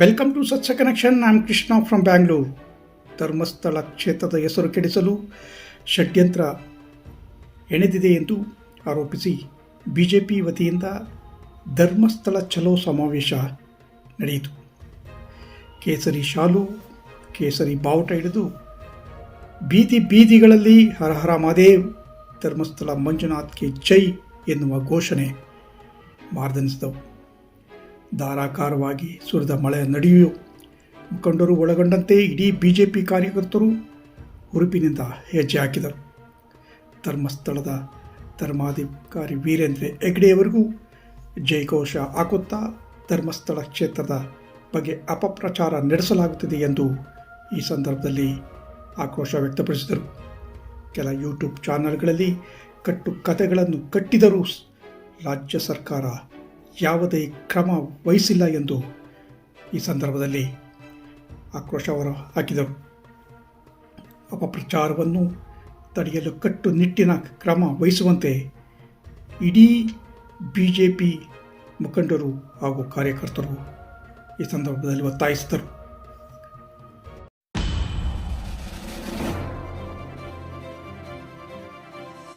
Welcome to ಸತ್ಸ connection I Krishna from Bangalore Dharmasthala ಕ್ಷೇತ್ರದ ಹೆಸರು ಕೆಡಿಸಲು ಷಡ್ಯಂತ್ರ ಎಣೆದಿದೆ ಎಂದು ಆರೋಪಿಸಿ ಬಿ ಜೆ ಪಿ ವತಿಯಿಂದ ಧರ್ಮಸ್ಥಳ ಚಲೋ ಸಮಾವೇಶ ನಡೆಯಿತು. ಕೇಸರಿ ಶಾಲು, ಕೇಸರಿ ಬಾವುಟ ಹಿಡಿದು ಬೀದಿ ಬೀದಿಗಳಲ್ಲಿ ಹರ ಹರ ಮಹಾದೇವ್, ಧರ್ಮಸ್ಥಳ ಮಂಜುನಾಥ್ ಕೆ ಜೈ ಎನ್ನುವ ಘೋಷಣೆ ಮಾರ್ದನಿಸಿದವು. ಧಾರಾಕಾರವಾಗಿ ಸುರಿದ ಮಳೆ ನಡೆಯು ಮುಖಂಡರು ಒಳಗೊಂಡಂತೆ ಇಡೀ ಬಿ ಜೆ ಪಿ ಕಾರ್ಯಕರ್ತರು ಹುರುಪಿನಿಂದ ಹೆಜ್ಜೆ ಹಾಕಿದರು. ಧರ್ಮಸ್ಥಳದ ಧರ್ಮಾಧಿಕಾರಿ ವೀರೇಂದ್ರ ಹೆಗ್ಡೆಯವರಿಗೂ ಜಯಘೋಷ ಹಾಕುತ್ತಾ ಧರ್ಮಸ್ಥಳ ಕ್ಷೇತ್ರದ ಬಗ್ಗೆ ಅಪಪ್ರಚಾರ ನಡೆಸಲಾಗುತ್ತಿದೆ ಎಂದು ಈ ಸಂದರ್ಭದಲ್ಲಿ ಆಕ್ರೋಶ ವ್ಯಕ್ತಪಡಿಸಿದರು. ಕೆಲ ಯೂಟ್ಯೂಬ್ ಚಾನಲ್ಗಳಲ್ಲಿ ಕಟ್ಟು ಕಥೆಗಳನ್ನು ಕಟ್ಟಿದರೂ ರಾಜ್ಯ ಸರ್ಕಾರ ಯಾವುದೇ ಕ್ರಮ ವಹಿಸಿಲ್ಲ ಎಂದು ಈ ಸಂದರ್ಭದಲ್ಲಿ ಆಕ್ರೋಶ ಅವರು ಹಾಕಿದರು. ಅಪಪ್ರಚಾರವನ್ನು ತಡೆಯಲು ಕಟ್ಟುನಿಟ್ಟಿನ ಕ್ರಮ ವಹಿಸುವಂತೆ ಇಡೀ ಬಿ ಜೆ ಪಿ ಮುಖಂಡರು ಹಾಗೂ ಕಾರ್ಯಕರ್ತರು ಈ ಸಂದರ್ಭದಲ್ಲಿ ಒತ್ತಾಯಿಸಿದರು.